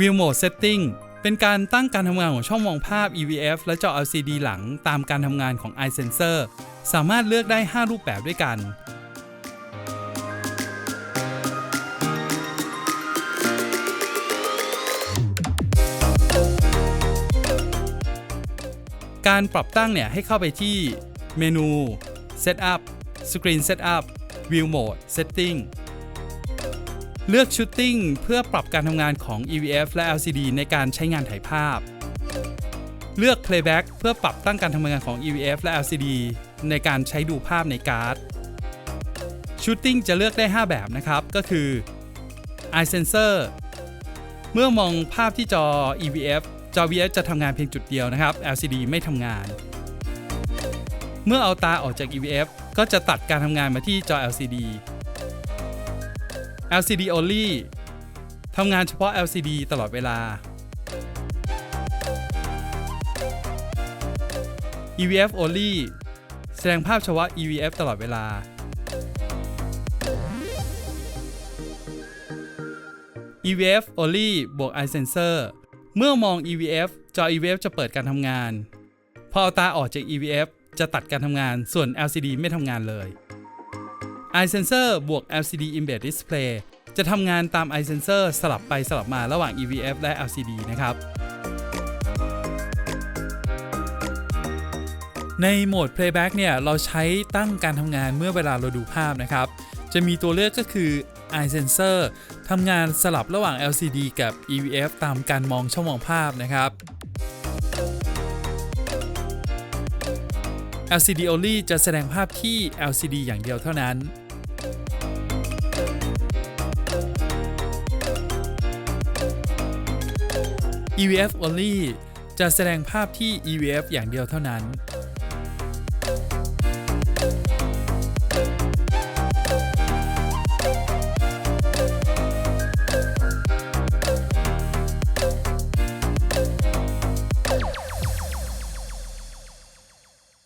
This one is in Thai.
View Mode Setting เป็นการตั้งการทำงานของช่องมองภาพ EVF และจอ LCD หลังตามการทำงานของ iSensor สามารถเลือกได้ 5 รูปแบบด้วยกันการปรับตั้งเนี่ยให้เข้าไปที่เมนู Setup Screen Setup View Mode Setting เลือก Shooting เพื่อปรับการทำงานของ EVF และ LCD ในการใช้งานถ่ายภาพ เลือก Playback เพื่อปรับตั้งการทำงานของ EVF และ LCD ในการใช้ดูภาพในการ์ด Shooting จะเลือกได้ 5 แบบนะครับ ก็คือ Eye Sensor เมื่อมองภาพที่จอ EVF จอ VF จะทำงานเพียงจุดเดียวนะครับ LCD ไม่ทำงาน เมื่อเอาตาออกจาก EVF ก็จะตัดการทำงานมาที่จอ LCD LCD only ทำงานเฉพาะ LCD ตลอดเวลา EVF only แสดงภาพเฉพาะ EVF ตลอดเวลา EVF only บวก eye sensor เมื่อมอง EVF จอ EVF จะเปิดการทำงาน พอเอาตาออกจาก EVF จะตัดการทำงาน ส่วน LCD ไม่ทำงานเลย Eye Sensor บวก LCD Embed Display จะทำงานตาม Eye Sensor สลับไปสลับมาระหว่าง EVF และ LCD นะครับ ในโหมด Playback เนี่ย เราใช้ตั้งการทำงานเมื่อเวลาเราดูภาพนะครับ จะมีตัวเลือกก็คือ Eye Sensor ทำงานสลับระหว่าง LCD กับ EVF ตามการมองช่องมองภาพนะครับ LCD only จะแสดงภาพที่ LCD อย่างเดียวเท่านั้น EVF only จะแสดงภาพที่ EVF อย่างเดียวเท่านั้น